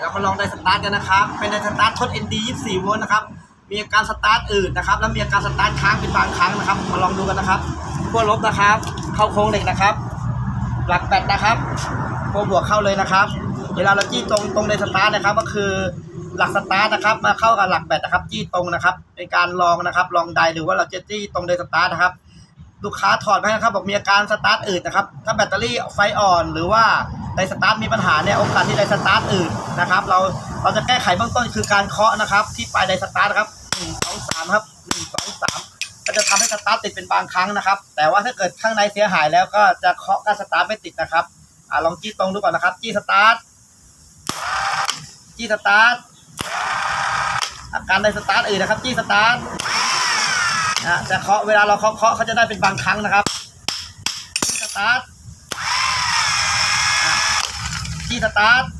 เรามาลองไดสตาร์ทกันนะครับ เป็นไดสตาร์ททด ND 24โวลต์นะครับ มีอาการสตาร์ทอืดนนะครับ แล้วมีอาการสตาร์ทค้างเป็นบางครั้งนะครับ มาลองดูกันนะครับขั้วลบนะครับ เข้าโค้งเหล็กนะครับ หลักแบตนะครับขั้วบวกเข้าเลยนะครับ เวลาเราจี้ตรงตรงในสตาร์ทนะครับ ก็คือหลักสตาร์ทนะครับ มาเข้ากับหลักแบตนะครับ จี้ตรงนะครับในการลองนะครับ ลองไดหรือว่าเราจะจี้ตรงในสตาร์ทนะครับ ลูกค้าถอดไปนะครับ บอกมีอาการสตาร์ทอืดนะครับ ถ้าแบตเตอรี่ไฟอ่อนหรือว่า ไดสตาร์ทมีปัญหาเนี่ยโอกาสที่ไดสตาร์ทอืดนนะครับ เราเราจะแก้ไขเบื้องต้นคือการเคาะนะครับ ที่ปลายไดสตาร์ทครับหนึ่งสองสามครับหนึ่งสองสามก็จะทำให้สตาร์ทติดเป็นบางครั้งนะครับ แต่ว่าถ้าเกิดข้างในเสียหายแล้วก็จะเคาะการสตาร์ทไม่ติดนะครับอ่าลองจี้ตรงดูก่อนนะครับ จี้สตาร์ทจี้สตาร์ทอาการไดสตาร์ทอืดนะครับ จี้สตาร์ทนะจะเคาะเวลาเราเคาะเคาะเขาจะได้เป็นบางครั้งนะครับที่สตาร์ท sa taas.